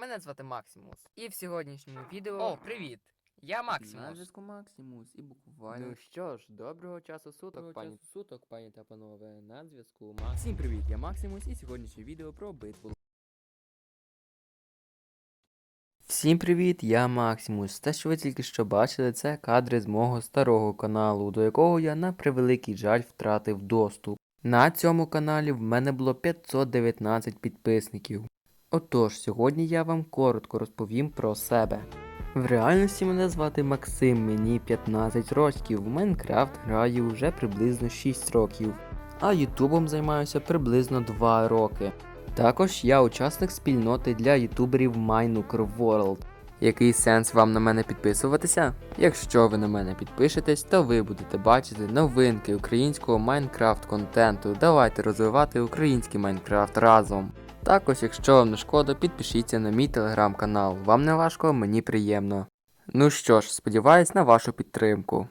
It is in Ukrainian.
мене звати Максимус. І в сьогоднішньому відео. О, привіт! Я На Максимус. зв'язку Максимус і буквально Ну що ж, доброго часу суток, Доброго пані. часу суток, пані та панове, на зв'язку Максимус. Всім привіт, я Максимус і сьогоднішнє відео про битву. Всім привіт, я Максимус. Те, що ви тільки що бачили, це кадри з мого старого каналу, до якого я на превеликий жаль втратив доступ. На цьому каналі в мене було 519 підписників. Отож, сьогодні я вам коротко розповім про себе. В реальності мене звати Максим, мені 15 років. В Майнкрафт граю вже приблизно 6 років, а Ютубом займаюся приблизно 2 роки. Також я учасник спільноти для ютуберів Minecraft World. Який сенс вам на мене підписуватися? Якщо ви на мене підпишетесь, то ви будете бачити новинки українського Майнкрафт контенту. Давайте розвивати український Майнкрафт разом. Також, якщо вам не шкода, підпишіться на мій телеграм-канал. Вам не важко, мені приємно. Ну що ж, сподіваюсь на вашу підтримку.